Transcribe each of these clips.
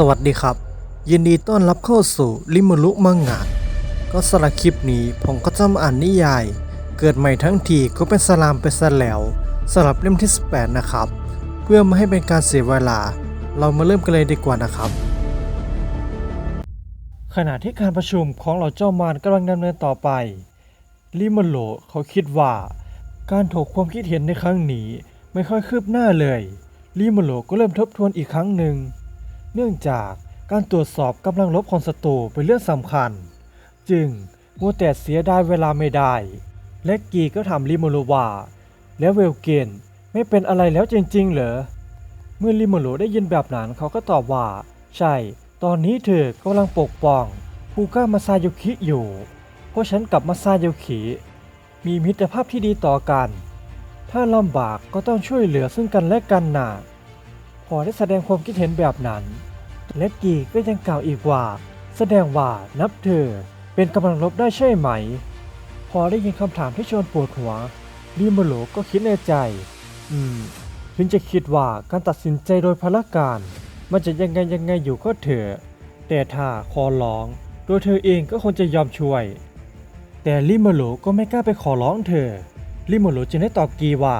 สวัสดีครับ ยินดีต้อนรับเข้าสู่ลิมลุมังงะก็สำหรับคลิปนี้ผมก็จะมาอ่านนิยาย เกิดใหม่ทั้งทีก็เป็นสลามไปซะแล้วสำหรับเล่มที่ 18 นะครับ เพื่อไม่ให้เป็นการเสียเวลา เรามาเริ่มกันเลยดีกว่านะครับ ขณะที่การประชุมของเหล่าเจ้ามารกำลังดำเนินต่อไปลิมโลเขาคิดว่า การถกความคิดเห็นในครั้งนี้ไม่ค่อยคืบหน้าเลยลิมโลก็เริ่มทบทวนอีกครั้งหนึ่ง เนื่องจากการตรวจสอบกำลังลบของศัตรูเป็นเรื่องสำคัญ จึงมัวแต่เสียดายเวลาไม่ได้ และกีก็ถามลิโมโลว่าแล้วเวลเกนไม่เป็นอะไรแล้วจริง ๆ เหรอ เมื่อลิโมโลได้ยินแบบนั้นเขาก็ตอบว่า ใช่ ตอนนี้เธอกำลังปกป้องฟูก้ามาซาโยคิอยู่ เพราะฉันกับมาซาโยคิ มีมิตรภาพที่ดีต่อกัน ถ้าลำบากก็ต้องช่วยเหลือซึ่งกันและกันน่ะพอได้แสดงความคิดเห็นแบบนั้น และกีก็ยังกล่าวอีกว่า แสดงว่านับเธอเป็นกำลังลบได้ใช่ไหม พอได้ยินคำถามที่ชวนปวดหัวลิโมโลก็คิดในใจ อืม ถึงจะคิดว่าการตัดสินใจโดยพละการ มันจะยังไงยังไงอยู่ก็เถอะแต่ถ้าขอร้องโดยเธอเองก็คงจะยอมช่วย แต่ลิโมโลก็ไม่กล้าไปขอร้องเธอลิโมโลจึงได้ตอบกีว่า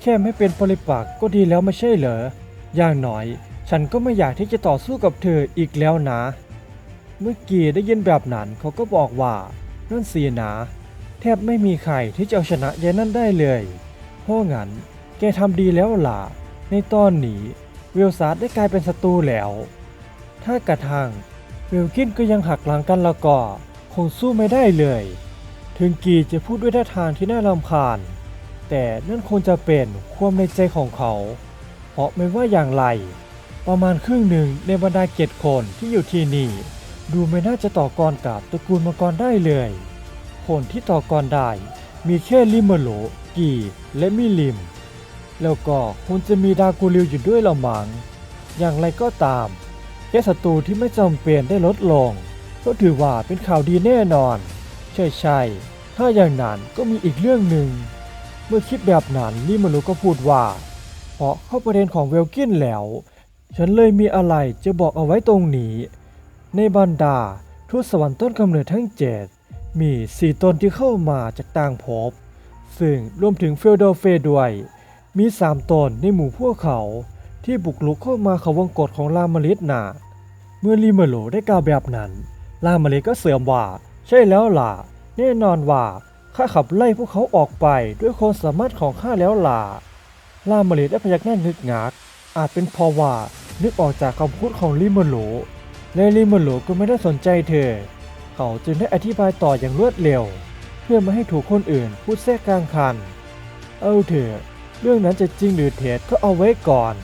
แค่ไม่เป็นปริปักก็ดีแล้วไม่ใช่เหรออย่างน้อย ฉันก็ไม่อยากที่จะต่อสู้กับเธออีกแล้วนะ เมื่อกี้ได้ยินแบบนั้นเขาก็บอกว่านั่นสียนะแทบไม่มีใครที่จะเอาชนะยายนั่นได้เลย เพราะงั้นแกทำดีแล้วล่ะ ในตอนนี้เวลซาร์ดได้กลายเป็นศัตรูแล้ว ถ้ากระทั่งเวลกินก็ยังหักหลังกันแล้วก็คงสู้ไม่ได้เลย ถึงกีจะพูดด้วยท่าทางที่น่ารำคาญ แต่นั่นคงจะเป็นความในใจของเขา เพราะไม่ว่าอย่างไร ประมาณครึ่งหนึ่งในบรรดาเกตคนที่อยู่ที่นี่ ดูไม่น่าจะต่อกรกับตระกูลมังกรได้เลย คนที่ต่อกรได้ มีแค่ลิมเมโลกีและมิลิม แล้วก็คงจะมีดากูริวอยู่ด้วยละมังอย่างไรก็ตามแค่ศัตรูที่ไม่จำเป็นได้ลดลง ก็ถือว่าเป็นข่าวดีแน่นอน ใช่ใช่ถ้าอย่างนั้นก็มีอีกเรื่องหนึ่ง เมื่อคิดแบบนั้นลิมเมโลก็พูดว่าเพราะเข้าประเด็นของเวลกินแล้ว ฉันเลยมีอะไรจะบอกเอาไว้ตรงนี้ ในบรรดาทูตสวรรค์ต้นกำเนิดทั้งเจ็ดมีสี่ตนที่เข้ามาจากต่างภพ ซึ่งรวมถึงเฟลโดเฟด้วย มีสามตนในหมู่พวกเขาที่บุกลุกเข้ามาเขาวงกฏของลามาริสนาเมื่อลิเมโลได้กล่าวแบบนั้น ลามาริสก็เสริมว่า ใช่แล้วล่ะ แน่นอนว่าข้าขับไล่พวกเขาออกไปด้วยความสามารถของข้าแล้วล่ะ ลามาริสได้พยักหน้านึกงัก อาจเป็นพราะว่านึกออกจากคำพูดของลิเมโลและลิเมโลก็ไม่ได้สนใจเธอ เขาจึงได้อธิบายต่ออย่างรวดเร็ว เพื่อไม่ให้ถูกคนอื่นพูดแทรกกลางคัน เอาเถอะเรื่องนั้นจะจริงหรือเท็จก็เอาไว้ก่อน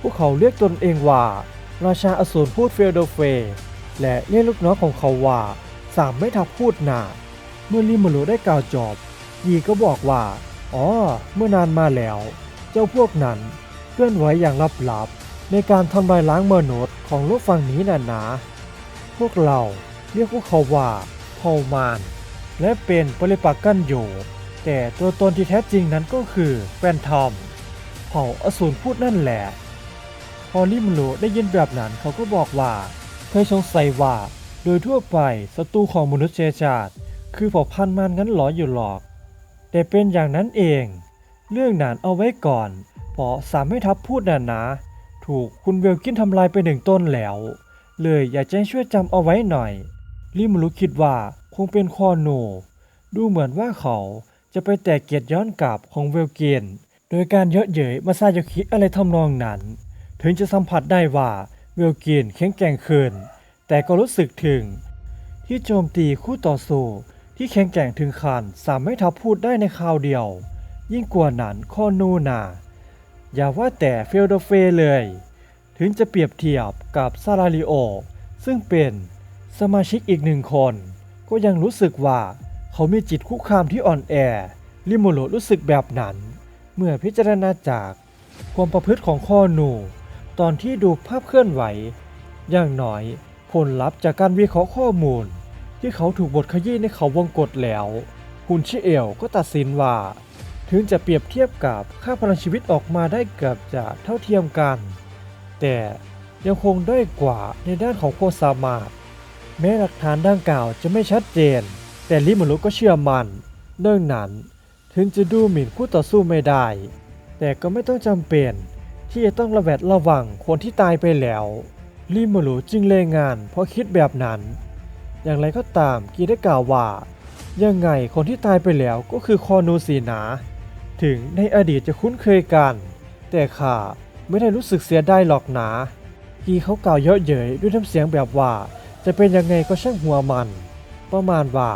พวกเขาเรียกตนเองว่า ราชาอสูรพูดเฟลโดเฟ และเรียกลูกน้องของเขาว่าสามไม่ทับพูดนาเมื่อลิโมโลได้กล่าวจบยีก็บอกว่า อ๋อ เมื่อนานมาแล้ว เจ้าพวกนั้น เคลื่อนไหวอย่างลับๆ ในการทำลายล้างมนุษย์ของโลกฝั่งนี้น่ะนะพวกเราเรียกพวกเขาว่าเผ่ามารและเป็นปริปักษ์กันอยู่ แต่ตัวตนที่แท้จริงนั้นก็คือแฟนทอมเผ่าอสูรพูดนั่นแหละ พอลิมโลได้ยินแบบนั้นเขาก็บอกว่าเคยสงสัยว่า โดยทั่วไปศัตรูของมนุษยชาติ คือเผ่าพันธุ์มันงั้นหรออยู่หรอก แต่เป็นอย่างนั้นเอง เรื่องนั้นเอาไว้ก่อน เพราะสามไม่ทับพูดน่ะนะ ถูกคุณเวลกินทำลายไปหนึ่งต้นแล้ว เลยอยากจะช่วยจำเอาไว้หน่อย ลิมรุคิดว่าคงเป็นคอโน ดูเหมือนว่าเขาจะไปแตกเกียรติย้อนกลับของเวลเกนโดยการเยาะเย้ยมาซาโยคิอะไรทำนองนั้น ถึงจะสัมผัสได้ว่าเวลเกนแข็งแกร่งขึ้น แต่ก็รู้สึกถึง ที่โจมตีคู่ต่อสู้ที่แข็งแกร่งถึงขั้นสามไม่ทับพูดได้ในคราวเดียว ยิ่งกว่านั้นคอโนนา อย่าว่าแต่เฟลโดเฟเลย ถึงจะเปรียบเทียบกับซาราลิโอ ซึ่งเป็นสมาชิกอีกหนึ่งคน ก็ยังรู้สึกว่าเขามีจิตคุกคามที่อ่อนแอ ลิโมโลรู้สึกแบบนั้น เมื่อพิจารณาจากความประพฤติของข้อนู ตอนที่ดูภาพเคลื่อนไหว อย่างน้อยผลลัพธ์จากการวิเคราะห์ข้อมูล ที่เขาถูกบทขยี้ในเขาวงกฏแล้ว คุณชิเอลก็ตัดสินว่า ถึงจะเปรียบเทียบกับค่าพลังชีวิตออกมาได้เกือบจะเท่าเทียมกัน แต่ยังคงด้อยกว่าในด้านของความสามารถ แม้หลักฐานดังกล่าวจะไม่ชัดเจน แต่ลิมารุก็เชื่อมันเนื่องนั้นถึงจะดูหมิ่นคู่ต่อสู้ไม่ได้ แต่ก็ไม่ต้องจำเป็น ที่จะต้องระแวดระวังคนที่ตายไปแล้วลิมารุจึงเลงงานเพราะคิดแบบนั้น อย่างไรก็ตามกีได้กล่าวว่า ยังไงคนที่ตายไปแล้วก็คือคอนูสีนา ถึงในอดีตจะคุ้นเคยกัน แต่ข้าไม่ได้รู้สึกเสียดายหรอกนากีเขากล่าวเยอะเย้ยด้วยน้ำเสียงแบบว่า จะเป็นยังไงก็ช่างหัวมัน ประมาณว่า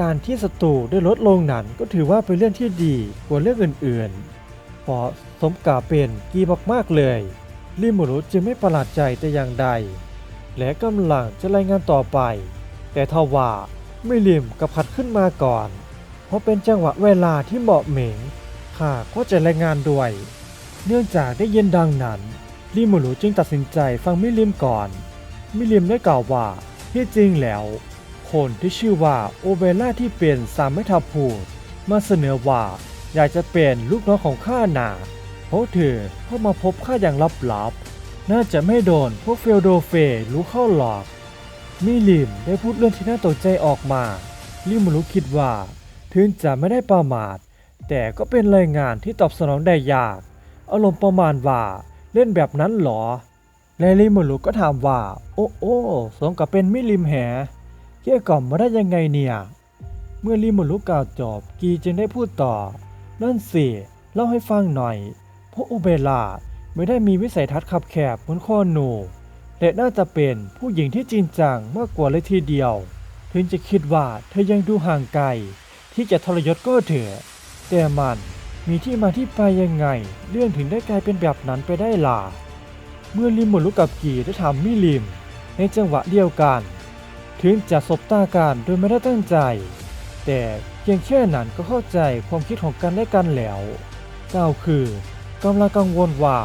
การที่ศัตรูได้ลดลงนั้นก็ถือว่าเป็นเรื่องที่ดีกว่าเรื่องอื่นๆเพราะสมกับเป็นกีมากๆเลยลิมูรุจึงไม่ประหลาดใจแต่อย่างใด และกำลังจะรายงานต่อไป แต่ทว่าไม่ลิมกับผัดขึ้นมาก่อน เพราะเป็นจังหวะเวลาที่เหมาะเหม่งข้าก็จะรายงานด้วย เนื่องจากได้ยินดังนั้นลิมูรุจึงตัดสินใจฟังมิลิมก่อน มิลิมได้กล่าวว่าที่จริงแล้ว คนที่ชื่อว่าโอเบล่าที่เป็นสามไม่ทับพูด มาเสนอว่าอยากจะเป็นลูกน้องของข้านาเพราะเธอเข้ามาพบข้าอย่างลับๆ น่าจะไม่โดนพวกเฟลโดเฟรู้เข้าหลอก มิลิมได้พูดเรื่องที่น่าตกใจออกมา ลิมูรุคิดว่า ถึงจะไม่ได้ประมาท แต่ก็เป็นรายงานที่ตอบสนองได้ยาก อารมณ์ประมาณว่าเล่นแบบนั้นหรอและลิมูรุก็ถามว่า โอ้โอ้สมกับเป็นมิลิมแหเกี่ยกล่อมมาได้ยังไงเนี่ย เมื่อลิมูรุกล่าวจบกีจึงได้พูดต่อ นั่นสิเล่าให้ฟังหน่อยเพราะอุเบลาไม่ได้มีวิสัยทัศน์ขับแคบเหมือนข้อหนูและน่าจะเป็นผู้หญิงที่จริงจังมากกว่าเลยทีเดียว ถึงจะคิดว่าเธอยังดูห่างไกล ที่จะทรยศก็เถอะ แต่มันมีที่มาที่ไปยังไง เรื่องถึงได้กลายเป็นแบบนั้นไปได้ล่ะ เมื่อลิมหมดลุกกับกีได้ถามมิลิม ในจังหวะเดียวกัน ถึงจะสบตากันโดยไม่ได้ตั้งใจ แต่เพียงแค่นั้นก็เข้าใจความคิดของกันและกันแล้วกล่าวคือกำลังกังวลว่า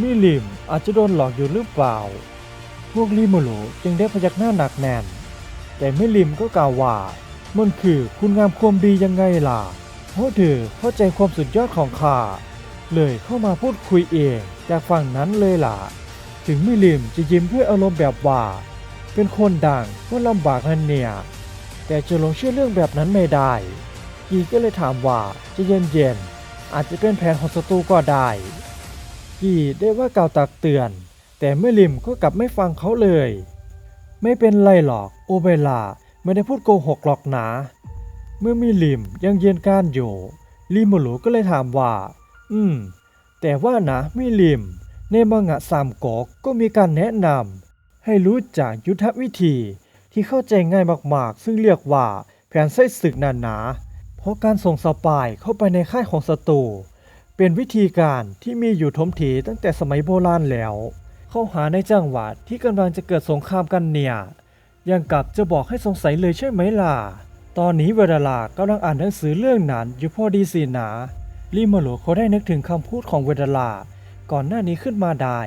มิลิมอาจจะโดนหลอกอยู่หรือเปล่า พวกลิมูโลจึงได้พยักหน้าหนักแน่น แต่มิลิมก็กล่าวว่า มันคือคุณงามความดียังไงล่ะ เพราะเธอเข้าใจความสุดยอดของข้า เลยเข้ามาพูดคุยเองจากฝั่งนั้นเลยล่ะ ถึงไมิลิมจะยิ้มด้วยอารมณ์แบบว่า เป็นคนดังก็ลำบากนั่นเนี่ย แต่จะหลงเชื่อเรื่องแบบนั้นไม่ได้ กีก็เลยถามว่าจะเย็นเย็นๆอาจจะเป็นแผนของศัตรูก็ได้ กีได้ว่ากล่าวตักเตือน แต่เมื่อลิมก็กลับไม่ฟังเขาเลย ไม่เป็นไรหรอกโอเบลา ไม่ได้พูดโกหกหรอกนะเมื่อมีลิมยังเย็นการอยู่ลิมูรุก็เลยถามว่า อืม แต่ว่านะมิลิม ในมังงะสามก๊กก็มีการแนะนำให้รู้จักยุทธวิธีที่เข้าใจง่ายมากๆ ซึ่งเรียกว่าแผนไส้ศึกนานา เพราะการส่งสปายเข้าไปในค่ายของศัตรูเป็นวิธีการที่มีอยู่ทมทีตั้งแต่สมัยโบราณแล้ว เข้าหาในจังหวัดที่กำลังจะเกิดสงครามกันเนี่ย ยังกับจะบอกให้สงสัยเลยใช่ไหมล่ะ ตอนนี้เวลาลากำลังอ่านหนังสือเรื่องนั้นอยู่พอดีสินะลิมาโลเขาได้นึกถึงคำพูดของเวดาลาก่อนหน้านี้ขึ้นมาได้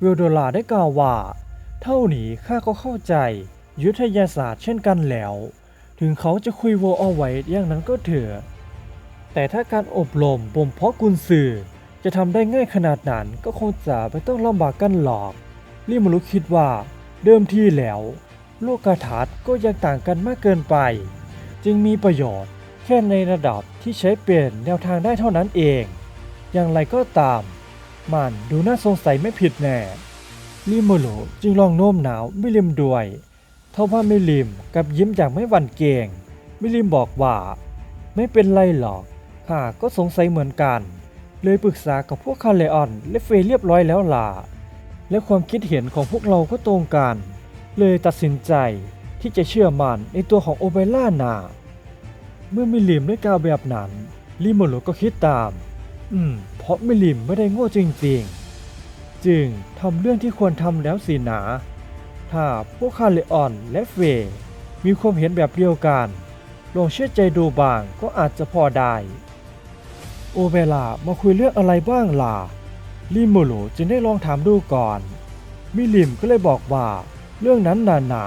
เวลโดลาได้กล่าวว่า เท่านี้ข้าก็เข้าใจ ยุทธยาศาสตร์เช่นกันแล้ว ถึงเขาจะคุยโวเอาไว้อย่างนั้นก็เถอะแต่ถ้าการอบรมบ่มเพาะกุนสื่อจะทำได้ง่ายขนาดนั้นก็คงจะไม่ต้องลำบากกันหรอกลิมารุคิดว่าเดิมทีแล้ว โลกทัศน์ก็ยังต่างกันมากเกินไป จึงมีประโยชน์แค่ในระดับที่ใช้เปลี่ยนแนวทางได้เท่านั้นเอง อย่างไรก็ตาม มันดูน่าสงสัยไม่ผิดแน่ลิมูโรจึงลองโน้มหนาวมิลิมด้วยเท่าว่ามิลิมกับยิ้มอย่างไม่หวั่นเกรงมิลิมบอกว่า ไม่เป็นไรหรอกข้าก็สงสัยเหมือนกัน เลยปรึกษากับพวกคาเลออนและเฟยเรียบร้อยแล้วล่ะและความคิดเห็นของพวกเราก็ตรงกัน เลยตัดสินใจที่จะเชื่อมันในตัวของโอเบล่านาเมื่อมิลิมได้กล่าวแบบนั้นลิโมโลก็คิดตาม อืม เพราะมิลิมไม่ได้โง่จริงๆ จึงทำเรื่องที่ควรทำแล้วสินะถ้าพวกคาเลออนและเฟย์มีความเห็นแบบเดียวกัน ลองเชื่อใจดูบ้างก็อาจจะพอได้ โอเบลามาคุยเรื่องอะไรบ้างล่ะลิโมโลจึงได้ลองถามดูก่อน มิลิมก็เลยบอกว่า เรื่องนั้นหนาหนา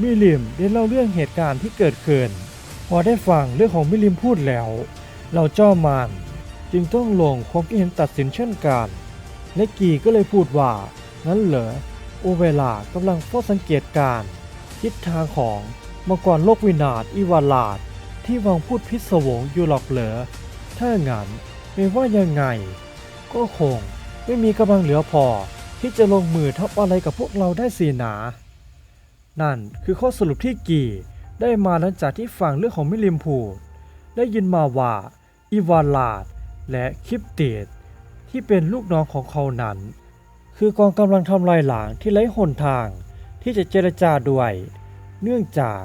มิลิมได้เล่าเรื่องเหตุการณ์ที่เกิดขึ้น พอได้ฟังเรื่องของมิลิมพูดแล้ว เราเจ้ามานจึงต้องลงความคิดเห็นตัดสินเช่นกันและกีก็เลยพูดว่า งั้นเหรอ โอเวลากำลังเฝ้าสังเกตการณ์ทิศทางของมังกรโลกวินาศอีวาลาดที่วางพูดพิศวงอยู่หรอกเหรอ ถ้างั้นไม่ว่ายังไง ก็คงไม่มีกำลังเหลือพอ ที่จะลงมือทำอะไรกับพวกเราได้สีหนา นั่นคือข้อสรุปที่กี่ได้มาหลังจากที่ฟังเรื่องของมิลิมพูดได้ยินมาว่าอีวาลาดและคิปเตดที่เป็นลูกน้องของเขานั้น คือกองกำลังทำลายหลางที่ไร้หนทางที่จะเจรจาด้วย เนื่องจาก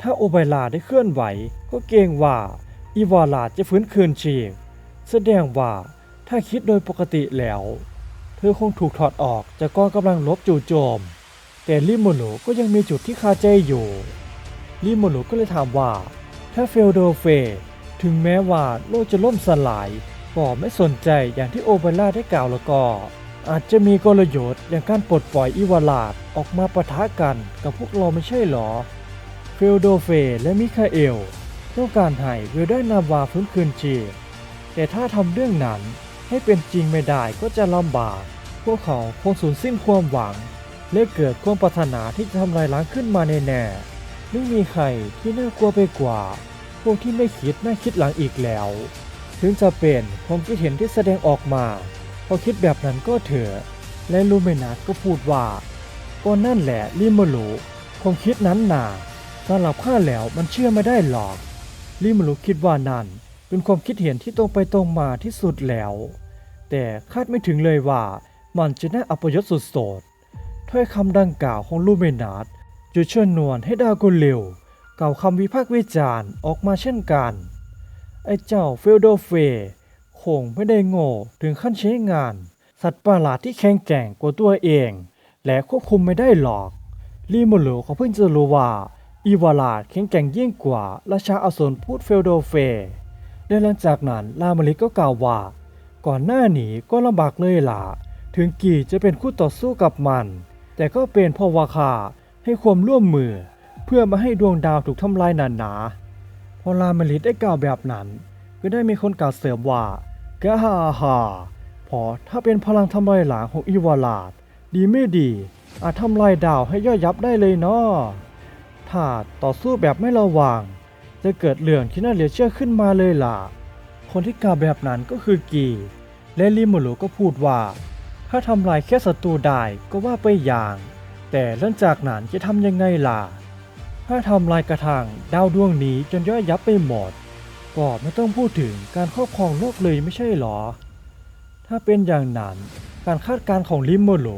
ถ้าโอไบลาได้เคลื่อนไหว ก็เกรงว่าอีวาลาดจะฟื้นคืนชีพแสดงว่าถ้าคิดโดยปกติแล้ว เธอคงถูกถอดออกจากกองกำลังลบจู่โจม แต่ลิโมโนก็ยังมีจุดที่คาใจอยู่ ลิโมโนก็เลยถามว่า ถ้าเฟลโดเฟ ถึงแม้ว่าโลกจะล่มสลายก็ไม่สนใจอย่างที่โอเบล่าได้กล่าวแล้วก็ อาจจะมีกลยุทธ์อย่างการปลดปล่อยอิวาลาดออกมาปะทะกันกับพวกเราไม่ใช่หรอ เฟลโดเฟและมิคาเอลต้องการให้เวลได้นาวาฟื้นคืนชีพแต่ถ้าทำเรื่องนั้น ให้เป็นจริงไม่ได้ก็จะลำบาก พวกเขาคงสูญสิ้นความหวัง และเกิดความปรารถนาที่จะทำลายล้างขึ้นมาแน่ๆไม่มีใครที่น่ากลัวไปกว่า พวกที่ไม่คิดน่าคิดหลังอีกแล้ว ถึงจะเป็นความคิดเห็นที่แสดงออกมาพอคิดแบบนั้นก็เถอะและลูเมนัสก็พูดว่าก็นั่นแหละลิมโลความคิดนั้นน่ะสำหรับข้าแล้วมันเชื่อไม่ได้หรอกลิมโลคิดว่านั่น เป็นความคิดเห็นที่ตรงไปตรงมาที่สุดแล้ว แต่คาดไม่ถึงเลยว่ามันจะน่าอัปยศสุดโสดถ้อยคำดังกล่าวของลูเมนัสจุดเชิญนวนให้ดากุลเร็วกล่าวคำวิพากษ์วิจารณ์ออกมาเช่นกัน ไอ้เจ้าเฟลโดเฟคงไม่ได้โง่ถึงขั้นใช้งาน สัตว์ประหลาดที่แข็งแกร่งกว่าตัวเอง และควบคุมไม่ได้หรอกลีโมโลเขาเพิ่งจะรู้ว่าอีวาลาดแข็งแกร่งยิ่งกว่าราชาอสูรพูดเฟลโดเฟ และหลังจากนั้นลามาริก็กล่าวว่า ก่อนหน้านี้ก็ลำบากเลยล่ะ ถึงกี่จะเป็นคู่ต่อสู้กับมัน แต่ก็เป็นพราะว่าข้าให้ความร่วมมือ เพื่อมาให้ดวงดาวถูกทำลายหนาหนาๆพอลามาริได้กล่าวแบบนั้น ก็ได้มีคนกล่าวเสริมว่ากะฮ่าฮ่าพอถ้าเป็นพลังทำลายหลางของอีวาลาดดีไม่ดี อาจทำลายดาวให้ย่อยยับได้เลยเนาะถ้าต่อสู้แบบไม่ระวัง จะเกิดเรื่องที่น่าเหลือเชื่อขึ้นมาเลยล่ะ คนที่กล่าวแบบนั้นก็คือกีและลิมูรุก็พูดว่า ถ้าทำลายแค่ศัตรูได้ก็ว่าไปอย่าง แต่หลังจากนั้นจะทำยังไงล่ะ ถ้าทำลายกระทั่งดาวดวงนี้จนย่อยยับไปหมด ก็ไม่ต้องพูดถึงการครอบครองโลกเลยไม่ใช่หรอ ถ้าเป็นอย่างนั้นการคาดการณ์ของลิมโมโล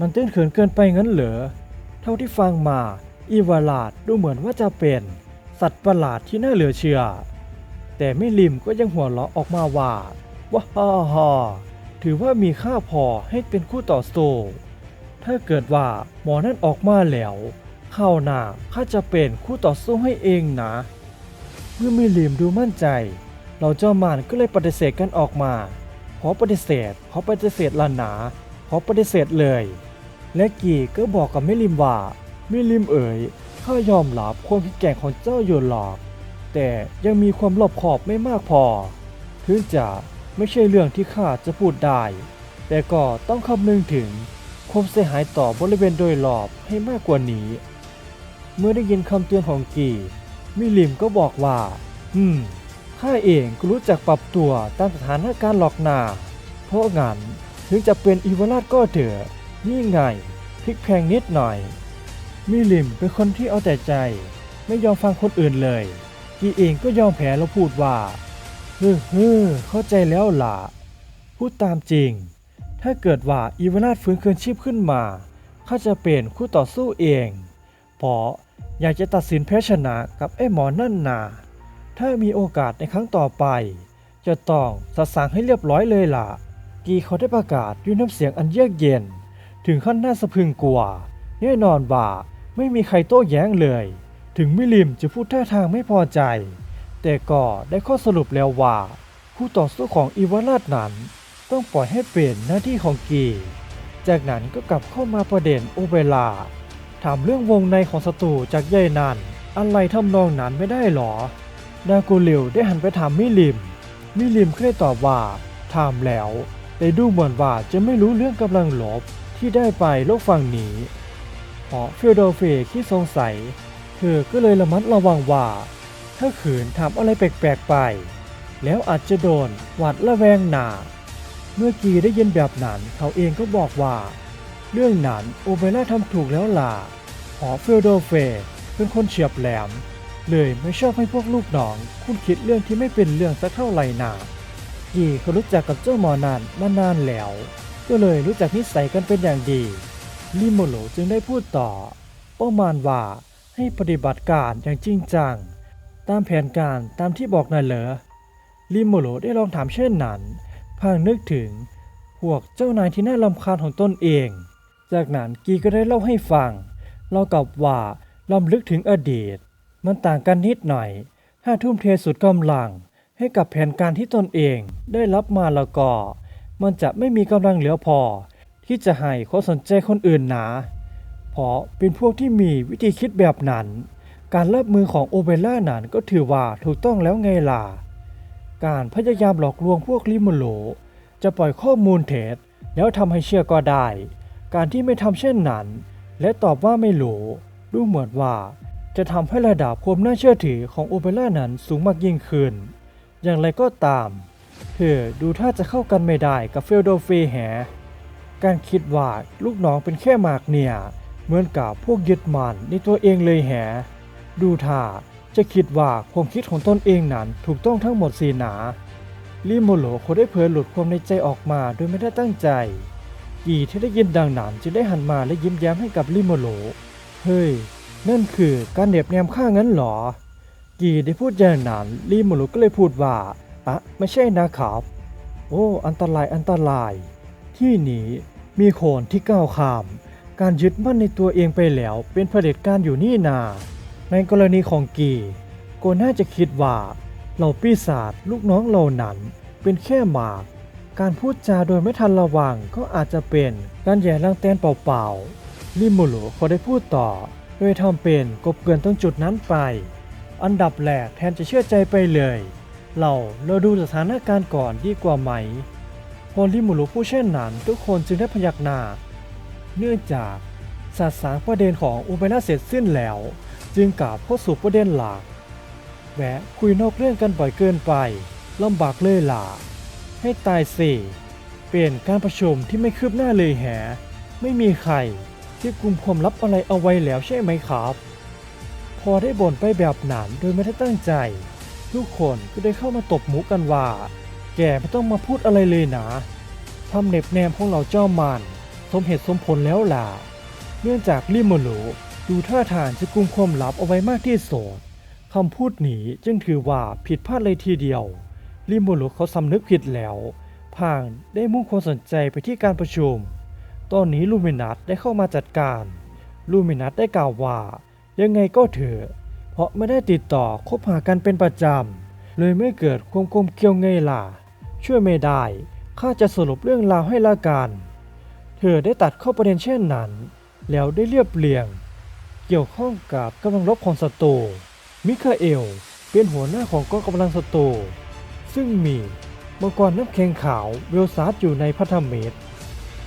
มันเต้นเขินเกินไปงั้นเหรอ เท่าที่ฟังมาอีวาลาดดูเหมือนว่าจะเป็น สัตว์ประหลาดที่น่าเหลือเชื่อ แต่ไม่ลิมก็ยังหัวเราะออกมาว่าว้าฮ่าฮ่าถือว่ามีค่าพอให้เป็นคู่ต่อสู้ถ้าเกิดว่าหมอนั่นออกมาแล้วข้าวหน้าข้าจะเป็นคู่ต่อสู้ให้เองนะ เมื่อมิลิมดูมั่นใจ เราเจ้ามานก็เลยปฏิเสธกันออกมา ขอปฏิเสธ ขอปฏิเสธละหนาขอปฏิเสธเลย และกีก็บอกกับมิลิมว่ามิลิมเอ๋ย ข้ายอมรับความแข็งแก่งของเจ้าอยู่หรอก แต่ยังมีความรอบขอบไม่มากพอ ถึงจะไม่ใช่เรื่องที่ข้าจะพูดได้ แต่ก็ต้องคำนึงถึงความเสียหายต่อบริเวณโดยรอบให้มากกว่านี้ เมื่อได้ยินคำเตือนของกีมิลิมก็บอกว่า อืม ข้าเองก็รู้จักปรับตัวตามสถานการณ์หลอกหนา เพราะงั้นถึงจะเป็นอีวาราชก็เถอะนี่ไงพลิกแพงนิดหน่อย มิลิมเป็นคนที่เอาแต่ใจ ไม่ยอมฟังคนอื่นเลย กีเองก็ยอมแพ้แล้วพูดว่าเฮ้อเฮ้อเข้าใจแล้วล่ะ พูดตามจริง ถ้าเกิดว่าอีวาราชฟื้นคืนชีพขึ้นมาข้าจะเป็นคู่ต่อสู้เอง เพราะอยากจะตัดสินแพ้ชนะกับไอ้หมอนั่นนาถ้ามีโอกาสในครั้งต่อไป จะต้องสัสางให้เรียบร้อยเลยล่ะ กีเขาได้ประกาศด้วยน้ำเสียงอันเยือกเย็น ถึงขั้นน่าสะพึงกลัวแน่นอนว่า ไม่มีใครโต้แย้งเลย ถึงมิลิมจะพูดท่าทางไม่พอใจ แต่ก็ได้ข้อสรุปแล้วว่า คู่ต่อสู้ของอีวาราดนั้นต้องปล่อยให้เป็นหน้าที่ของกี จากนั้นก็กลับเข้ามาประเด็นโอเบลา ถามเรื่องวงในของศัตรูจากใยนันอะไรทำนองนั้นไม่ได้หรอ นาโกเลียวได้หันไปถามมิลิม มิลิมก็ได้ตอบว่าถามแล้ว แต่ดูเหมือนว่าจะไม่รู้เรื่องกำลังลบที่ได้ไปโลกฝั่งนี้ เพราะฟิลโดเฟที่สงสัย เธอก็เลยระมัดระวังว่า ถ้าขืนทำอะไรแปลกๆไป แล้วอาจจะโดนหวาดระแวงหนา เมื่อกีได้ยินแบบนั้นเขาเองก็บอกว่า เรื่องนั้นโอเปร่าทำถูกแล้วล่ะพอฟิลโดเฟเป็นคนเฉียบแหลม เลยไม่ชอบให้พวกลูกน้อง คุณคิดเรื่องที่ไม่เป็นเรื่องสักเท่าไหร่นากีเขารู้จักกับเจ้าหมอนานมานานแล้ว ก็เลยรู้จักนิสัยกันเป็นอย่างดี ลิโมโลจึงได้พูดต่อ ประมาณว่าให้ปฏิบัติการอย่างจริงจัง ตามแผนการตามที่บอกนั่นเหรอลิโมโลได้ลองถามเช่นนั้นพางนึกถึง พวกเจ้านายที่น่ารำคาญของตนเอง จากนั้นกีก็ได้เล่าให้ฟังเล่ากับว่าลำลึกถึงอดีต มันต่างกันนิดหน่อย ถ้าทุ่มเทสุดกำลังให้กับแผนการที่ตนเองได้รับมาแล้วก็ มันจะไม่มีกำลังเหลือพอ ที่จะให้ความสนใจคนอื่นหนา เพราะเป็นพวกที่มีวิธีคิดแบบนั้น การรับมือของโอเบร่านั้นก็ถือว่าถูกต้องแล้วไงล่ะ การพยายามหลอกลวงพวกลิมูโล จะปล่อยข้อมูลเท็จแล้วทำให้เชื่อก็ได้ การที่ไม่ทำเช่นนั้น และตอบว่าไม่รู้ดูเหมือนว่าจะทำให้ระดับความน่าเชื่อถือของโอเปร่านั้นสูงมากยิ่งขึ้น อย่างไรก็ตาม เธอดูท่าจะเข้ากันไม่ได้กับเฟลโดเฟแฮ การคิดว่าลูกน้องเป็นแค่หมากเนี่ย เหมือนกับพวกยึดมันในตัวเองเลยแฮดูท่าจะคิดว่าความคิดของตนเองนั้นถูกต้องทั้งหมดสีหนาลิโมโลเขาได้เผยหลุดความในใจออกมาโดยไม่ได้ตั้งใจ กีที่ได้ยินดังนั้นจึงได้หันมาและยิ้มแย้มให้กับลิโมโล เฮ้ย นั่นคือการเหน็บแนมข้างั้นหรอ กีได้พูดอย่างนั้นลิโมโลก็เลยพูดว่าอะไม่ใช่นะครับ โอ้ อันตรายอันตราย ที่นี้ มีคนที่ก้าวข้าม การยึดมั่นในตัวเองไปแล้ว เป็นเผด็จการอยู่นี่นา ในกรณีของกีก็น่าจะคิดว่าเหล่าปีศาจลูกน้องเหล่านั้น เป็นแค่หมาก การพูดจาโดยไม่ทันระวังก็อาจจะเป็นการแย่ลังแตนเปล่าๆลิมูลเขาได้พูดต่อ โดยทำเป็นกบเกินตรงจุดนั้นไป อันดับแรกแทนจะเชื่อใจไปเลย เราเราดูสถานการณ์ก่อนดีกว่าไหม พอลิมูโลพูดเช่นนั้นทุกคนจึงได้พยักหน้า เนื่องจากสาสางประเด็นของอุเบร่าเสร็จสิ้นแล้ว จึงกลับเข้าสู่ประเด็นหลักแวะคุยนอกเรื่องกันบ่อยเกินไปลำบากเลยล่ะ ให้ตายสิเป็นการประชุมที่ไม่คืบหน้าเลยแฮไม่มีใครที่กลุ่มความลับอะไรเอาไว้แล้วใช่ไหมครับ พอได้บ่นไปแบบนั้นโดยไม่ได้ตั้งใจ ทุกคนก็ได้เข้ามาตบหมูกันว่า กไม่ต้องมาพูดอะไรเลยนะทำเน็บแนมของเราเจ้ามันสมเหตุสมผลแล้วล่ะ เนื่องจากลิโมโลดูท่าทางจะกุมความลับเอาไว้มากที่สุดคำพูดนี้จึงถือว่าผิดพลาดเลยทีเดียวลิโมโลเขาสำนึกผิดแล้วพางได้มุ่งความสนใจไปที่การประชุม ตอนนี้ลูมินัสได้เข้ามาจัดการ ลูมินัสได้กล่าวว่า ยังไงก็เถอะเพราะไม่ได้ติดต่อคบหากันเป็นประจำเลยไม่เกิดความกลมเกลียวไงล่ะ ช่วยไม่ได้ ข้าจะสรุปเรื่องราวให้ละกัน เธอได้ตัดข้าประเด็นเช่นนั้น แล้วได้เรียบเรียง เกี่ยวข้องกับกำลังรบของศัตรู มิคาเอลเป็นหัวหน้าของกองกำลังศัตรู ซึ่งมีมังกรน้ำแข็งขาวเวลซาร์อยู่ในพันธมิตร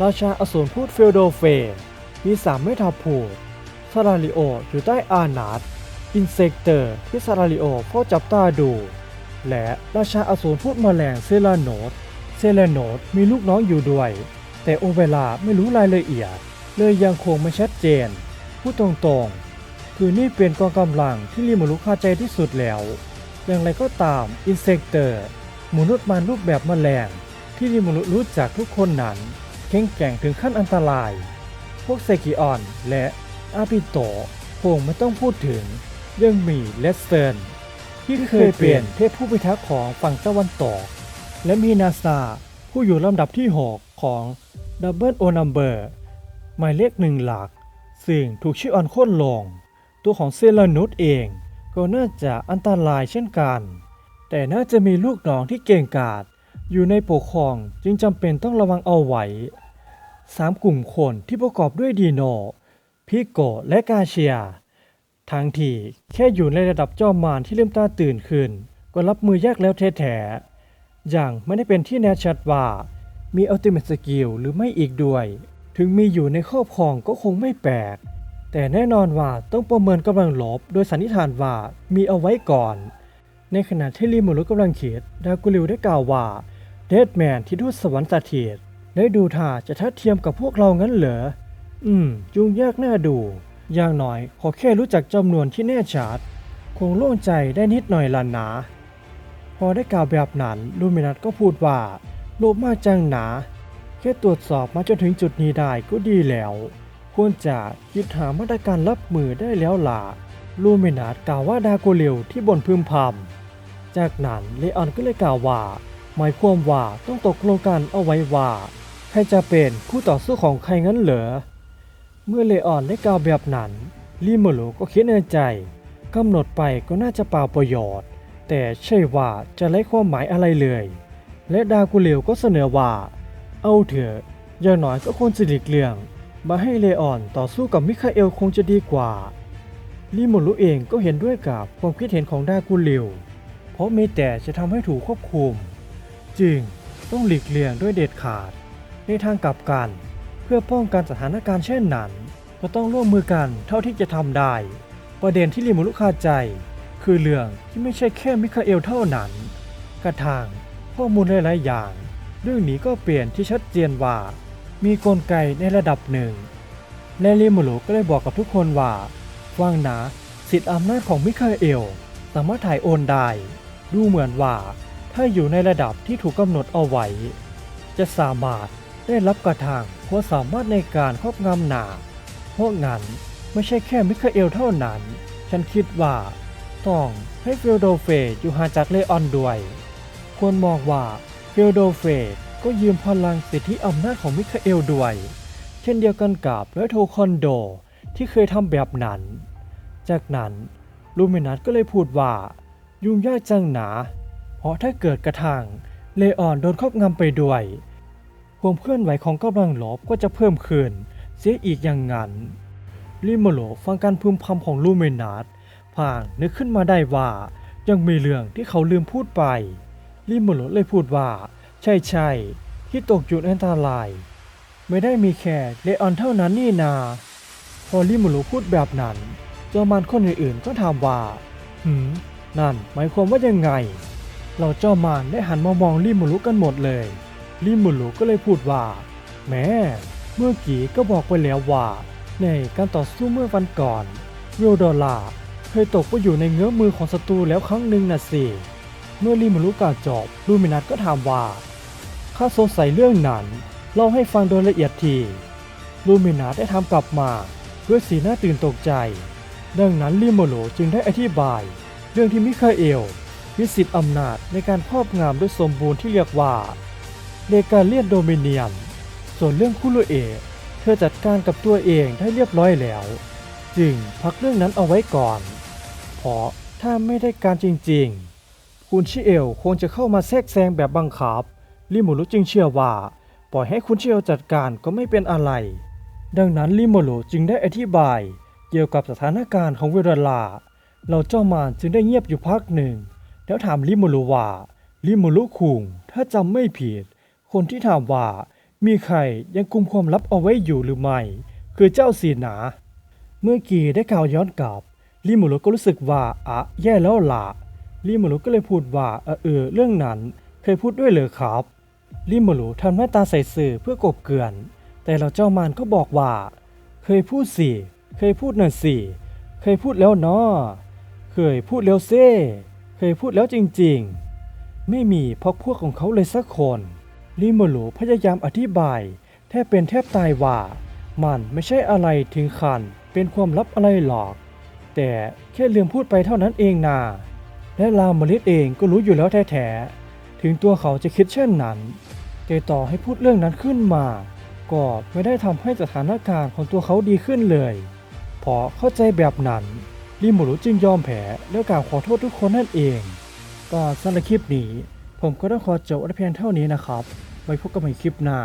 ราชาอสูรพูดเฟลโดเฟมีสามไม่ทับผูดซาราลิโออยู่ใต้อานาดอินเซกเตอร์ที่ซาราลิโอเฝ้าจับตาดู และราชาอสูรพูดแมลงเซเลโนดเซเลโนดมีลูกน้องอยู่ด้วย แต่โอเวลาไม่รู้รายละเอียด เลยยังคงไม่ชัดเจน พูดตรงๆ คือนี่เป็นกองกำลังที่ลิมูลุคาใจที่สุดแล้ว อย่างไรก็ตามอินเซกเตอร์มนุษย์มารรูปแบบแมลง ที่ลิมูลุรู้จักทุกคนนั้นแข็งแกร่งถึงขั้นอันตราย พวกเซกิออนและอาบิโตคงไม่ต้องพูดถึง ยังมีเลสเติร์น ที่เคยเป็นเทพผู้พิทักษ์ของฝั่งตะวันตก และมีนาซาผู้อยู่ลำดับที่ 6 ของดับเบิลโอนัมเบอร์หมายเลขหนึ่งหลัก ซึ่งถูกชื่อออนโค่นลง ตัวของเซเลนุสเองก็น่าจะอันตรายเช่นกัน แต่น่าจะมีลูกน้องที่เก่งกาจอยู่ในปกครองจึงจำเป็นต้องระวังเอาไว้สามกลุ่มคนที่ประกอบด้วยดีโน พิโกและกาเชีย ทั้งที่แค่อยู่ในระดับจอมมารที่เริ่มตาตื่นขึ้น ก็รับมือยากแล้วแท้ๆอย่างไม่ได้เป็นที่แน่ชัดว่ามีอัลติเม e สกิลหรือไม่อีกด้วย ถึงมีอยู่ในครอบครองก็คงไม่แปลก แต่แน่นอนว่าต้องประเมินกำลังลบ โดยสันนิษฐานว่ามีเอาไว้ก่อน ในขณะที่ลีมูรุกำลังคิดดากูริวได้กล่าวว่าเดดแมนที่ทูตสวรรค์สถิตได้ดูท่าจะทัดเทียมกับพวกเรางั้นเหรอ อืม ยุ่งยากน่าดู อย่างน้อยขอแค่รู้จักจำนวนที่แน่ชัด คงโล่งใจได้นิดหน่อยล่ะนะ พอได้กล่าวแบบนั้นลูมินัสก็พูดว่า โลภมากจังหนาแค่ตรวจสอบมาจนถึงจุดนี้ได้ก็ดีแล้ว ควรจะคิดหามาตรการรับมือได้แล้วล่ะลูมินัสกล่าวว่าดาโกเลียวที่บนพึมพำจากนั้นเลออนก็เลยกล่าวว่าหมายความว่าต้องตกลงกันเอาไว้ว่าใครจะเป็นคู่ต่อสู้ของใครงั้นเหรอ เมื่อเลออนได้กล่าวแบบนั้นลิโมโลก็คิดในใจกำหนดไปก็น่าจะเปล่าประโยชน์ แต่ใช่ว่าจะไร้ความหมายอะไรเลย และดากูเลวก็เสนอว่า เอาเถอะอย่างน้อยก็ควรจะหลีกเลี่ยงมาให้เลออนต่อสู้กับมิคาเอลคงจะดีกว่าลิโมโลเองก็เห็นด้วยกับความคิดเห็นของดากูเลวเพราะมีแต่จะทำให้ถูกควบคุม จึงต้องหลีกเลี่ยงด้วยเด็ดขาดในทางกลับกัน เพื่อป้องกันสถานการณ์เช่นนั้น ก็ต้องร่วมมือกันเท่าที่จะทำได้ ประเด็นที่ลิมูลุคาใจ คือเรื่องที่ไม่ใช่แค่มิคาเอลเท่านั้น กระทางข้อมูลหลาย ๆ อย่าง เรื่องนี้ก็เปลี่ยนที่ชัดเจนว่า มีกลไกในระดับหนึ่งและลิมูลุก็เลยบอกกับทุกคนว่าฟังนะสิทธิอำนาจของมิคาเอลสามารถถ่ายโอนได้ดูเหมือนว่าถ้าอยู่ในระดับที่ถูกกำหนดเอาไว้ จะสามารถ ได้รับกระทางเพราสามารถในการครอบงำหนาเพราะงั้นไม่ใช่แค่มิคาเอลเท่านั้น ฉันคิดว่า ต้องให้ฟิลโดเฟอยู่ห่างจากเลออนด้วย ควรมองว่าฟิลโดเฟก็ยืมพลังสิทธิอำนาจของมิคาเอลด้วย เช่นเดียวกันกับเรโทคอนโดที่เคยทำแบบนั้น จากนั้นลูมินัสก็เลยพูดว่า ยุ่งยากจังหนา เพราะถ้าเกิดกระทั่งเลออนโดนครอบงำไปด้วย ความเคลื่อนไหวของกำลังลบก็จะเพิ่มขึ้น เสียอีกอย่างนั้นลิโมโลฟังการพึมพำของลูเมนัสพางนึกขึ้นมาได้ว่า ยังมีเรื่องที่เขาลืมพูดไปลิโมโลเลยพูดว่า ใช่ใช่ที่ตกอยู่ในอันตราย ไม่ได้มีแค่เลออนเท่านั้นนี่นา พอลิโมโลพูดแบบนั้นเจ้ามันคนอื่นๆก็ถามว่าหืมนั่นหมายความว่ายังไง เราเจ้ามารได้หันมามองลิมูรุกันหมดเลย ลิมูรุก็เลยพูดว่า แม่เมื่อกี้ก็บอกไปแล้วว่า ในการต่อสู้เมื่อวันก่อนวิลดอลาเคยตกไปอยู่ในเงื้อมือของศัตรูแล้วครั้งหนึ่งนะสิเมื่อลิมูรุกล่าวจบลูมินัสก็ถามว่าข้าสงสัยเรื่องนั้นเล่าให้ฟังโดยละเอียดทีลูมินัสได้ทำกลับมาด้วยสีหน้าตื่นตกใจ ดังนั้นลิโมโลจึงได้อธิบาย เรื่องที่มิคาเอลมีสิทธิอำนาจในการครอบงำโดยสมบูรณ์ที่เรียกว่า เลกาเลียนโดเมิเนียมส่วนเรื่องคุโรเอะเธอจัดการกับตัวเองได้เรียบร้อยแล้ว จึงพักเรื่องนั้นเอาไว้ก่อน เพราะถ้าไม่ได้การจริงๆ คุณชิเอลคงจะเข้ามาแทรกแซงแบบบังคับ ลิโมโลจึงเชื่อว่า ปล่อยให้คุณชิเอลจัดการก็ไม่เป็นอะไร ดังนั้นลิโมโลจึงได้อธิบาย เกี่ยวกับสถานการณ์ของเวลาเราเจ้ามารจึงได้เงียบอยู่พักหนึ่ง แล้วถามลิโมโลว่าลิโมโลคุงถ้าจำไม่ผิด คนที่ถามว่ามีใครยังกุมความลับเอาไว้อยู่หรือไม่ คือเจ้าสีหนา เมื่อกี้ได้กล่าวย้อนกลับลิโมโลก็รู้สึกว่าอะแย่แล้วล่ะลิโมโลก็เลยพูดว่าเออเออเรื่องนั้นเคยพูดด้วยเหรอครับลิโมโลทำหน้าตาใส่สื่อเพื่อกบเกลื่อน แต่เราเจ้ามารก็บอกว่า เคยพูดสิเคยพูดน่อสิเคยพูดแล้วเนาะเคยพูดแล้วเซ่เคยพูดแล้วจริงๆ ไม่มีพอกพวกของเขาเลยสักคน ลิโมโลพยายามอธิบาย แทบเป็นแทบตายว่า มันไม่ใช่อะไรถึงขันเป็นความลับอะไรหรอก แต่แค่ลืมพูดไปเท่านั้นเองนา และลามลิดเองก็รู้อยู่แล้วแท้ๆถึงตัวเขาจะคิดเช่นนั้น แต่ต่อให้พูดเรื่องนั้นขึ้นมา ก็ไม่ได้ทำให้สถานการณ์ของตัวเขาดีขึ้นเลยเพราะเข้าใจแบบนั้นลิมูรุจึงยอมแพ้แล้วกล่าวขอโทษทุกคนนั่นเอง ก็สำหรับคลิปนี้ ผมก็ต้องขอจบไว้เพียงเท่านี้นะครับ ไว้พบกันใหม่คลิปหน้า